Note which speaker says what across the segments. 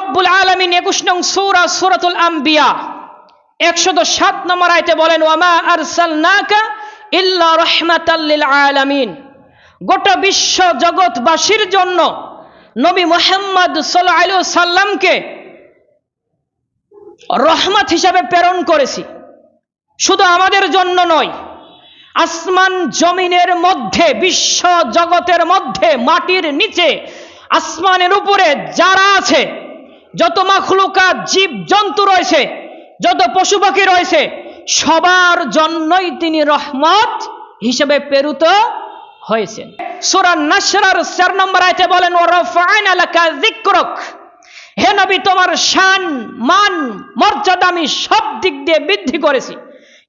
Speaker 1: রব্বুল আলমিন একুশ নং সৌরা সুরাতুল আম্বিয়া একশত সাত নম্বর আয়তে বলেন ওয়ামা আরসালনাকা ইল্লা রহমাতাল্লিল আলামিন। গোটা বিশ্ব জগৎবাসীর জন্য নবী মোহাম্মদ সাল্লাহ সাল্লামকে রহমত হিসাবে প্রেরণ করেছি। শুধু আমাদের জন্য নয়, আসমান জমিনের মধ্যে, বিশ্ব জগতের মধ্যে, মাটির নিচে, আসমানের উপরে যারা আছে যত মাখলুকা জীব, জন্তু রয়েছে, যত পশু পাখি রয়েছে, সবার জন্যই তিনি রহমত হিসেবে প্রেরিত হয়েছেন। সুরা নাসরার চার নম্বর আয়তে বলেন ও রফাইন আলাকা যিকরক। হে নবী, তোমার শান, মান, মর্যাদা আমি সব দিক দিয়ে বৃদ্ধি করেছি।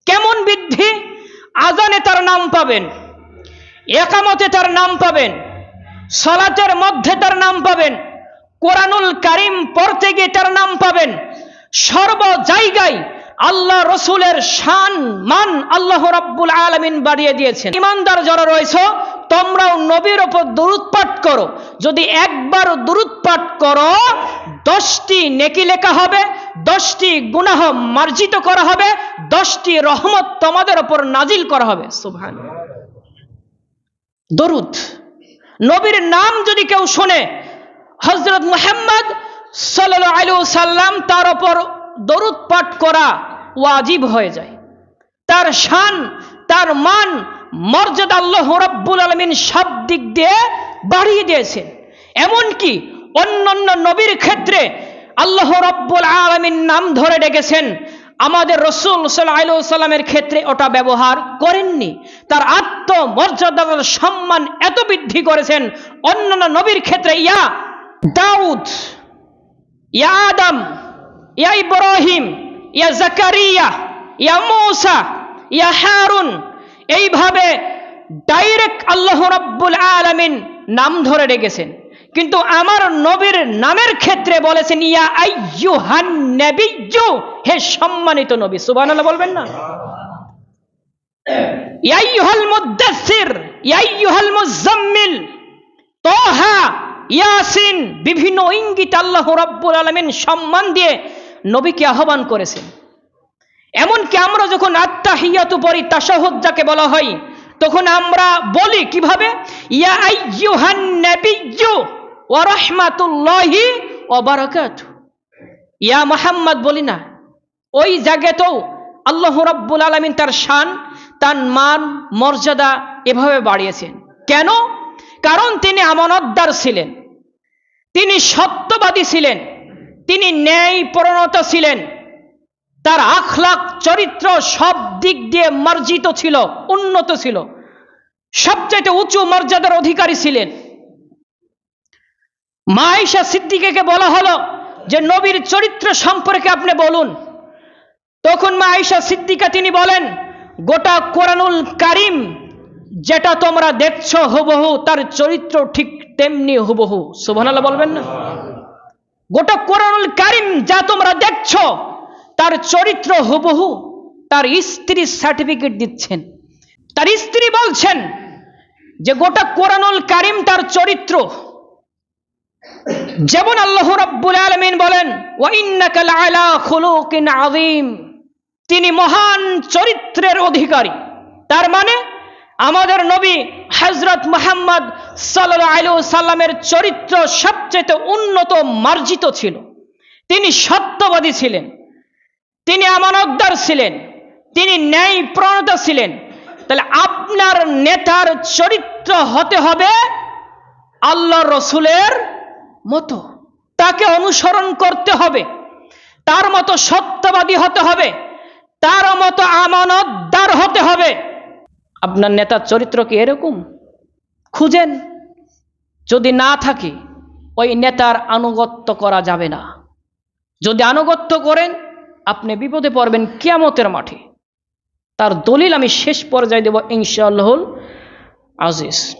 Speaker 1: কেমন বৃদ্ধি? আজানে তার নাম পাবেন, একামতে তার নাম পাবেন, সলাতের মধ্যে তার নাম পাবেন কোরআনুল কারিম পড়তে গিয়ে তার নাম পাবেন। সর্ব জায়গায় আল্লাহ রসুলের শান, মান আল্লাহ রাব্বুল আলমিন বাড়িয়ে দিয়েছেন। ইমানদার যারা রয়েছে, তোমরাও নবীর ওপর পাঠ করো। যদি একবার পাঠ করো, দশটি নেকি লেখা হবে, দশটি গুনাহ মার্জিত করা হবে, দশটি রহমত তোমাদের ওপর নাজিল করা হবে। সুবহান দরুদ। নবীর নাম যদি কেউ শোনে হজরত মুহাম্মদ সাল্লাহ আলু সাল্লাম তার ওপর দরুদ পাঠ করা ওয়াজিব হয়ে যায়। তার শান, তার মান, মর্যাদা আল্লাহ রব্বুল আলমিন সব দিক দিয়ে বাড়িয়ে দিয়েছেন। এমনকি অন্যান্য নবীর ক্ষেত্রে আল্লাহ রব্বুল আলমিন নাম ধরে ডেকেছেন, আমাদের রসুল সাল্লাহ সাল্লামের ক্ষেত্রে ওটা ব্যবহার করেননি। তার আত্মমর্যাদার সম্মান এত বৃদ্ধি করেছেন, অন্যান্য নবীর ক্ষেত্রে ইয়া দাউদ ইয়া আদম ইয়া ইব্রাহিম ইয়া জাকারিয়া ইয়া মৌসা ইয়া হারুন এইভাবে ডাইরেক্ট আল্লাহ রব্বুল আলমিন নাম ধরে রেখেছেন কিন্তু আমার নবীর নামের ক্ষেত্রে বলেছেন, ইয়া আইয়ুহান নাবিয়্যু হে সম্মানিত নবী, সুবহানাল্লাহ বলবেন না? ইয়া আইয়ুহাল মুদ্দাসসির ইয়া আইয়ুহাল মুজাম্মিল তোহা ইয়াসিন বিভিন্ন ইঙ্গিত আল্লাহ রব্বুল আলমিন সম্মান দিয়ে নবীকে আহ্বান করেছেন। এমনকি আমরা যখন আত্মাহিয়াতু পড়ি তাসাহুদ যাকে বলা হয়, তখন আমরা বলি কীভাবে? ইয়া মুহাম্মদ বলি না, ওই জায়গাতেও আল্লাহ রাব্বুল আলামিন তার শান, তার মান, মর্যাদা এভাবে বাড়িয়েছেন। কেন? কারণ তিনি আমানতদার ছিলেন। তিনি সত্যবাদী ছিলেন। তিনি ন্যায় প্রণতা ছিলেন। তার আখলাক চরিত্র সব দিক দিয়ে মার্জিত ছিল, উন্নত ছিল। সবচাইতে উঁচু মর্যাদার অধিকারী ছিলেন। মাইশা সিদ্দিকে বলা হলো যে, নবীর চরিত্র সম্পর্কে আপনি বলুন। তখন মা আয়েশা সিদ্দিকা তিনি বলেন, গোটা কোরআনুল কারিম যেটা তোমরা দেখছ হুবহু, তার চরিত্র ঠিক তেমনি হুবহু। সুবহানাল্লাহ বলবেন না? গোটা কোরআনুল কারিম যা তোমরা দেখছ, তার চরিত্র হুবহু, তার স্ত্রী সার্টিফিকেট দিচ্ছেন। তার স্ত্রী বলছেন যে গোটা কোরআনুল কারিম তার চরিত্র। যেমন আল্লাহ রাব্বুল আলামিন বলেন আযীম। তিনি মহান চরিত্রের অধিকারী। তার মানে আমাদের নবী হজরত মোহাম্মদ সাল্লাহ আলু সাল্লামের চরিত্র সবচেয়ে উন্নত মার্জিত ছিল। তিনি সত্যবাদী ছিলেন। তিনি আমানতদার ছিলেন। তিনি ন্যায় প্রণতা ছিলেন। তাহলে আপনার নেতার চরিত্র হতে হবে আল্লাহ রসুলের মতো। তাকে অনুসরণ করতে হবে। তার মতো সত্যবাদী হতে হবে। তার মতো আমানতদার হতে হবে। আপনার নেতার চরিত্র কি এরকম? খুঁজেন। যদি না থাকে, ওই নেতার আনুগত্য করা যাবে না। যদি আনুগত্য করেন, আপনি বিপদে পড়বেন কিয়ামতের মাঠে। তার দলিল আমি শেষ পর্যায়ে দেব ইনশাআল্লাহুল আজিজ।